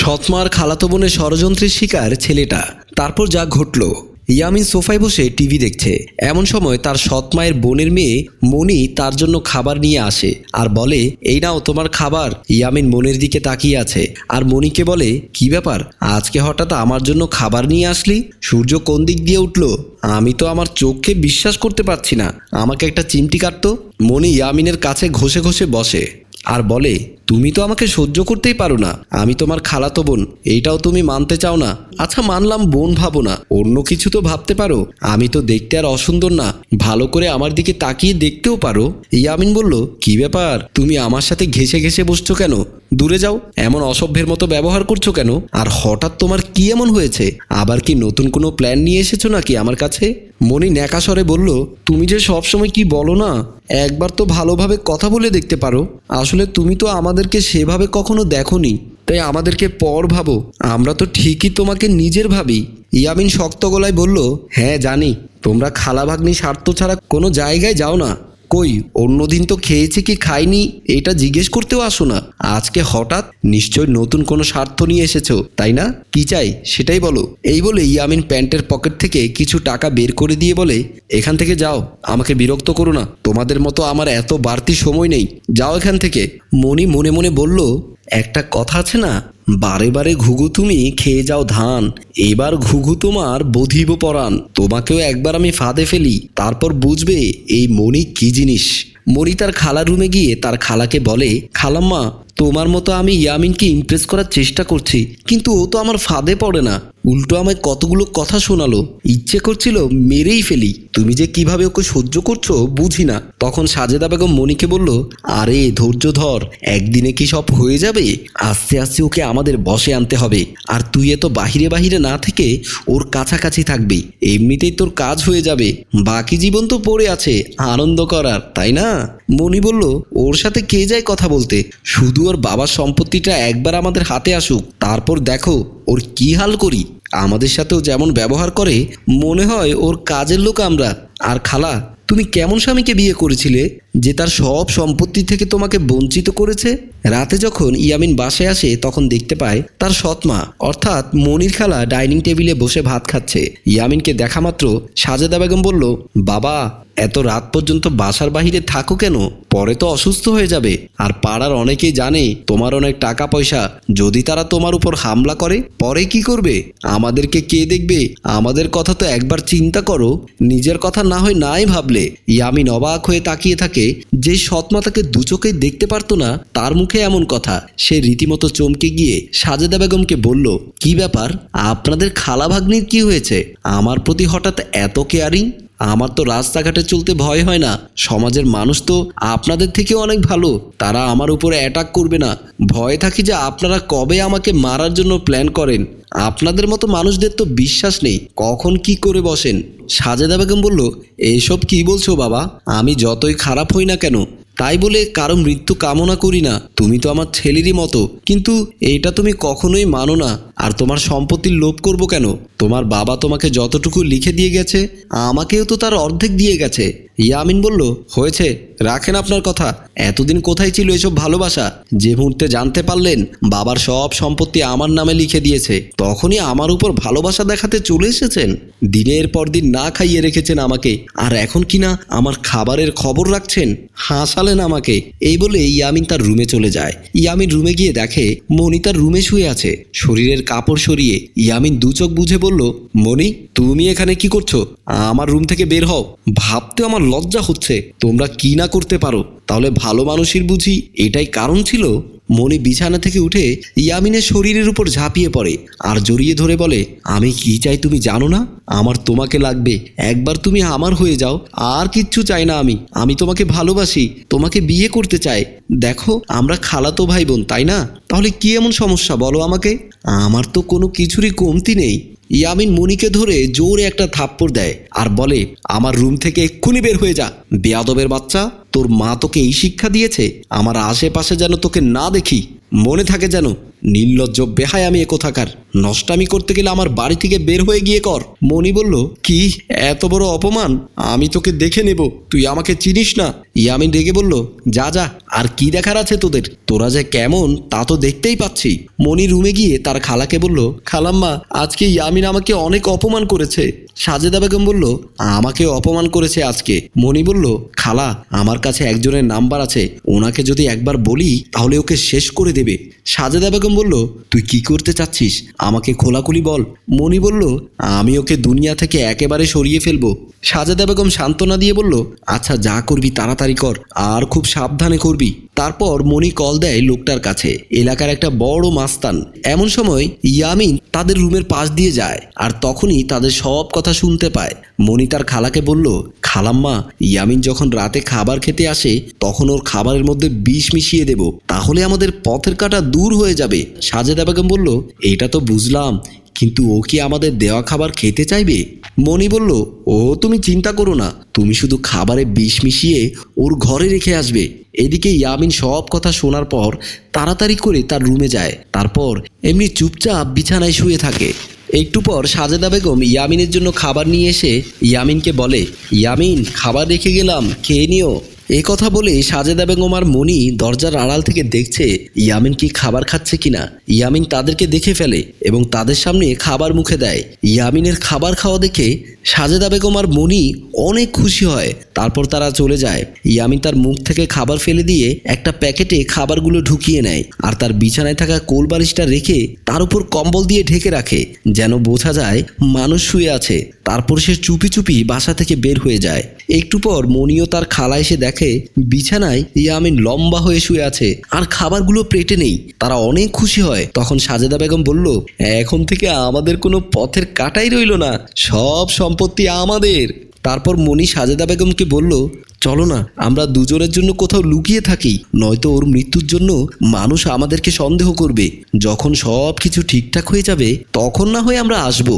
সৎমার খালাতো বোনের ষড়যন্ত্রের শিকার ছেলেটা। তারপর যা ঘটল। ইয়ামিন সোফায় বসে টিভি দেখছে। এমন সময় তার সৎ মায়ের বোনের মেয়ে মনি তার জন্য খাবার নিয়ে আসে আর বলে, এই নাও তোমার খাবার। ইয়ামিন মনের দিকে তাকিয়ে আছে আর মনিকে বলে, কি ব্যাপার? আজকে হঠাৎ আমার জন্য খাবার নিয়ে আসলি? সূর্য কোন দিক দিয়ে উঠল? আমি তো আমার চোখকে বিশ্বাস করতে পারছি না। আমাকে একটা চিমটি কাটতো? মনি ইয়ামিনের কাছে ঘষে ঘষে বসে আর বলে তুমি তো আমাকে সহ্য করতেই পারো না। আমি তোমার খালাতো বোন। এইটাও তুমি মানতে চাও না। আচ্ছা মানলাম, বোন ভাবো না। অন্য কিছু তো ভাবতে পারো। আমি তো দেখতে আর অসুন্দর না। ভালো করে আমার দিকে তাকিয়ে দেখতেও পারো। ইয়ামিন বলল, কি ব্যাপার? তুমি আমার সাথে ঘেসে ঘেসে বসছো কেন? দূরে যাও। এমন অসভ্যের মতো ব্যবহার করছ কেন? আর হঠাৎ তোমার কি এমন হয়েছে? আবার কি নতুন কোনো প্ল্যান নিয়ে এসেছ নাকি আমার কাছে? মনি ন্যাকাশরে বলল, তুমি যে সবসময় কি বলো না? একবার তো ভালোভাবে কথা বলে দেখতে পারো। আসলে তুমি তো আমাদেরকে সেভাবে কখনো দেখোনি। তাই আমাদেরকে পর ভাবো। আমরা তো ঠিকই তোমাকে নিজের ভাবি। ইয়ামিন শক্ত গলায় বলল হ্যাঁ জানি। তোমরা খালা ভাগ্নি স্বার্থ ছাড়া কোনো জায়গায় যাও না। কই, অন্যদিন তো খেয়েছে কি খাইনি? এটা জিজ্ঞেস করতেও আসো না। আজকে হঠাৎ নিশ্চয় নতুন কোনো স্বার্থ নিয়ে এসেছ, তাই না? কি চাই, সেটাই বলো। এই বলে ইয়ামিন প্যান্টের পকেট থেকে কিছু টাকা বের করে দিয়ে বলে, এখান থেকে যাও, আমাকে বিরক্ত করো না। তোমাদের মতো আমার এত বাড়তি সময় নেই। যাও এখান থেকে। মনি মনে মনে বলল, একটা কথা আছে না বারে বারে ঘুঘু তুমি খেয়ে যাও ধান। এবার ঘুঘু তোমার বধিব পরাণ। তোমাকেও একবার আমি ফাঁদে ফেলি। তারপর বুঝবে এই মণি কি জিনিস। মণি তার খালার রুমে গিয়ে তার খালাকে বলে, খালাম্মা তোমার মতো আমি ইয়ামিনকে ইমপ্রেস করার চেষ্টা করছি, কিন্তু ও তো আমার ফাঁদে পড়ে না। উল্টো আমায় কতগুলো কথা শোনালো। ইচ্ছে করছিল মেরেই ফেলি। তুমি যে কীভাবে ওকে সহ্য করছ বুঝি না। তখন সাজেদা বেগম মনিকে বলল, আরে, ধৈর্য ধর। একদিনে কি সব হয়ে যাবে? আস্তে আস্তে ওকে আমাদের বসে আনতে হবে। আর তুই এত বাহিরে বাহিরে না থেকে ওর কাছাকাছি থাকবি। এমনিতেই তোর কাজ হয়ে যাবে। বাকি জীবন তো পড়ে আছে, আনন্দ করার, তাই না? মনি বলল, ওর সাথে কে যায় কথা বলতে? শুধু ওর বাবার সম্পত্তিটা একবার আমাদের হাতে আসুক, তারপর দেখো ওর কি হাল করি। আমাদের সাথেও যেমন ব্যবহার করে, মনে হয় ওর কাজের লোক আমরা। আর খালা, তুমি কেমন স্বামীকে বিয়ে করেছিলে যে তার সব সম্পত্তি থেকে তোমাকে বঞ্চিত করেছে? রাতে যখন ইয়ামিন বাসে আসে, তখন দেখতে পায় তার সৎমা, অর্থাৎ মনির খালা ডাইনিং টেবিলে বসে ভাত খাচ্ছে। ইয়ামিনকে দেখা মাত্র সাজেদা বেগম বলল, বাবা এত রাত পর্যন্ত বাসার বাহিরে থাকো কেন? পরে তো অসুস্থ হয়ে যাবে। আর পাড়ার অনেকেই জানে, তোমার অনেক টাকা পয়সা যদি তারা তোমার উপর হামলা করে, পরে কি করবে? আমাদেরকে কে দেখবে? আমাদের কথা তো একবার চিন্তা করো। নিজের কথা না হয় নাই ভাবলে। ইয়ামিন অবাক হয়ে তাকিয়ে থাকে। যে সৎমা তাকে দুচোখে দেখতে পারতো না, তার মুখে এমন কথা। সে রীতিমতো চমকে গিয়ে সাজেদা বেগমকে বলল, কি ব্যাপার? আপনাদের খালা ভাগ্নির কি হয়েছে? আমার প্রতি হঠাৎ এত কেয়ারিং আমার তো রাস্তাঘাটে চলতে ভয় হয় না। সমাজের মানুষ তো আপনাদের থেকেও অনেক ভালো। তারা আমার উপরে অ্যাটাক করবে না। ভয়ে থাকি যে আপনারা কবে আমাকে মারার জন্য প্ল্যান করেন। আপনাদের মতো মানুষদের তো বিশ্বাস নেই। কখন কি করে বসেন? সাজেদা বেগম বলল এসব কি বলছো বাবা? আমি যতই খারাপ হই না কেন? তাই বলে কারও মৃত্যু কামনা করি না। তুমি তো আমার ছেলেরই মতো। কিন্তু এটা তুমি কখনোই মানো না। আর তোমার সম্পত্তির লোভ করব কেন? তোমার বাবা তোমাকে যতটুকু লিখে দিয়ে গেছে, আমাকেও তো তার অর্ধেক দিয়ে গেছে। ইয়ামিন বলল, হয়েছে, রাখেন আপনার কথা। এতদিন কোথায় ছিল এসব ভালোবাসা? যে মুহূর্তে জানতে পারলেন, বাবার সব সম্পত্তি আমার নামে লিখে দিয়েছে। তখনই আমার উপর ভালোবাসা দেখাতে চলে এসেছেন। দিনের পর দিন না খাইয়ে রেখেছেন আমাকে। আর এখন কিনা আমার খাবারের খবর রাখছেন? হাসালেন আমাকে। এই বলে ইয়ামিন তার রুমে চলে যায়। ইয়ামিন রুমে গিয়ে দেখে মনি তার রুমে শুয়ে আছে। শরীরের কাপড় সরিয়ে ইয়ামিন দু চোখ বুঝে বলল মনি তুমি এখানে কি করছ? আমার রুম থেকে বের হও। ভাবতে আমার লজ্জা হচ্ছে। তোমরা কি না করতে পারো? তাহলে ভালো মানুষের বুঝি এটাই কারণ ছিল? মনি বিছানা থেকে উঠে ইয়ামিনের শরীরের উপর ঝাঁপিয়ে পড়ে আর জড়িয়ে ধরে বলে, আমি কি চাই তুমি জানো না? আমার তোমাকে লাগবে। একবার তুমি আমার হয়ে যাও। আর কিচ্ছু চাই না আমি। আমি তোমাকে ভালোবাসি। তোমাকে বিয়ে করতে চাই। দেখো, আমরা খালাতো ভাই বোন, তাই না? তাহলে কি এমন সমস্যা বলো আমাকে? আমার তো কোনো কিছুরই কমতি নেই। ইয়ামিন মনিকে ধরে জোরে একটা থাপ্পড় দেয় আর বলে, আমার রুম থেকে এক্ষুনি বের হয়ে যা। বেয়াদবের বাচ্চা, তোর মা তোকে এই শিক্ষা দিয়েছে। আমার আশেপাশে যেন তোকে না দেখি। মনে থাকে যেন, নির্লজ্জ বেহায় আমি কোথাকার। নষ্টামি করতে গেলে আমার বাড়ি থেকে বের হয়ে গিয়ে কর। মণি বলল, কি, এত বড় অপমান? আমি তোকে দেখে নেব, তুই আমাকে চিনিস না? ইয়ামিন রেগে বলল, যা যা, আর কি দেখার আছে তোদের? তোরা যে কেমন, তা তো দেখতেই পাচ্ছি। মণি রুমে গিয়ে তার খালাকে বলল, খালাম্মা, আজকে ইয়ামিন আমাকে অনেক অপমান করেছে। সাজেদা বেগম বলল, আমাকে অপমান করেছে আজকে। মণি বলল, খালা, আমার কাছে একজনের নাম্বার আছে। ওনাকে যদি একবার বলি, তাহলে ওকে শেষ করে দেবে। সাজেদা বেগম বলল, তুই কি করতে চাচ্ছিস? আমাকে খোলাখুলি বল। মণি বলল, আমি ওকে দুনিয়া থেকে একেবারে সরিয়ে ফেলব। সাজেদা বেগম সান্ত্বনা দিয়ে বলল আচ্ছা যা করবি তাড়াতাড়ি কর, আর খুব সাবধানে করবি। তারপর মণি কল দেয় লোকটার কাছে। এলাকার একটা বড় মাস্তান। এমন সময় ইয়ামিন তাদের রুমের পাশ দিয়ে যায় আর তখনই তাদের সব কথা শুনতে পায়। মণি তার খালাকে বলল, খালাম্মা, ইয়ামিন যখন রাতে খাবার খেতে আসে, তখন ওর খাবারের মধ্যে বিষ মিশিয়ে দেব। তাহলে আমাদের পথের কাটা দূর হয়ে যাবে। সাজেদা বেগম বলল, এটা তো বুঝলাম, কিন্তু ও কি আমাদের দেওয়া খাবার খেতে চাইবে? মণি বলল, ও তুমি চিন্তা করো না। তুমি শুধু খাবারে বিষ মিশিয়ে ওর ঘরে রেখে আসবে। এদিকে ইয়ামিন সব কথা শোনার পর তাড়াতাড়ি করে তার রুমে যায়। তারপর এমনি চুপচাপ বিছানায় শুয়ে থাকে। একটু পর সাজেদা বেগম ইয়ামিনের জন্য খাবার নিয়ে এসে ইয়ামিনকে বলে, ইয়ামিন, খাবার রেখে গেলাম, খেয়ে নিও। এ কথা বলে সাজেদা বেগম আর মণি দরজার আড়াল থেকে দেখছে ইয়ামিন কি খাবার খাচ্ছে কিনা। ইয়ামিন তাদেরকে দেখে ফেলে এবং তাদের সামনে খাবার মুখে দেয়। ইয়ামিনের খাবার খাওয়া দেখে সাজেদা বেগম আর মণি অনেক খুশি হয়। তারপর তারা চলে যায়। ইয়ামিন তার মুখ থেকে খাবার ফেলে দিয়ে একটা প্যাকেটে খাবারগুলো ঢুকিয়ে নেয় আর তার বিছানায় থাকা কোল বালিশটা রেখে তার উপর কম্বল দিয়ে ঢেকে রাখে। যেন বোঝা যায় মানুষ শুয়ে আছে। তারপর সে চুপি চুপি বাসা থেকে বের হয়ে যায়। একটু পর মনিও তার খালা এসে দেখে বিছানায় ইয়ামিন লম্বা হয়ে শুয়ে আছে। আর খাবারগুলো প্লেটে নেই। তারা অনেক খুশি হয়। তখন সাজেদা বেগম বলল, এখন থেকে আমাদের কোনো পথের কাটাই রইল না। সব সম্পত্তি আমাদের। তারপর মনি সাজেদা বেগমকে বলল, চলো না, আমরা দুজনের জন্য কোথাও লুকিয়ে থাকি। নয়তো ওর মৃত্যুর জন্য মানুষ আমাদেরকে সন্দেহ করবে। যখন সব কিছু ঠিকঠাক হয়ে যাবে, তখন না হয়ে আমরা আসব।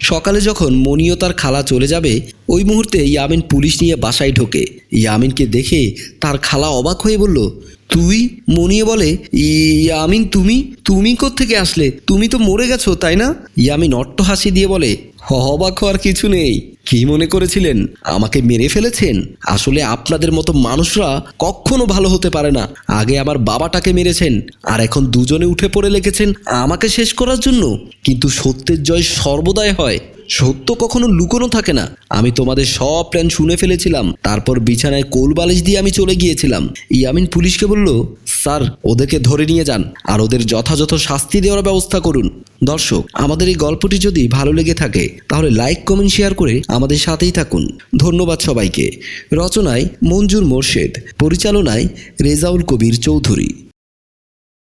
সকালে যখন মনিও তার খালা চলে যাবে, ওই মুহূর্তে ইয়ামিন পুলিশ নিয়ে বাসায় ঢোকে। ইয়ামিনকে দেখে তার খালা অবাক হয়ে বলল, তুই? মনিয়ে বলে ইয়ামিন, তুমি? তুমি থেকে আসলে? তুমি তো মরে গেছো, তাই না? ইয়ামিন অট্ট হাসি দিয়ে বলে অবাক হওয়ার কিছু নেই। কি মনে করেছিলেন? আমাকে মেরে ফেলেছেন? আসলে আপনাদের মতো মানুষরা কখনো ভালো হতে পারে না। আগে আমার বাবাটাকে মেরেছেন, আর এখন দুজনে উঠে পড়ে লেগেছেন আমাকে শেষ করার জন্য। কিন্তু সত্যের জয় সর্বদাই হয়। সত্য কখনো লুকোনো থাকে না। আমি তোমাদের সব প্ল্যান শুনে ফেলেছিলাম। তারপর বিছানায় কোল বালিশ দিয়ে আমি চলে গিয়েছিলাম। ইয়ামিন পুলিশকে বলল, স্যার, ওদেরকে ধরে নিয়ে যান আর ওদের যথাযথ শাস্তি দেওয়ার ব্যবস্থা করুন। দর্শক, আমাদের এই গল্পটি যদি ভালো লেগে থাকে, তাহলে লাইক, কমেন্ট, শেয়ার করে আমাদের সাথেই থাকুন। ধন্যবাদ সবাইকে। রচনায় মঞ্জুর মোর্শেদ, পরিচালনায় রেজাউল কবির চৌধুরী।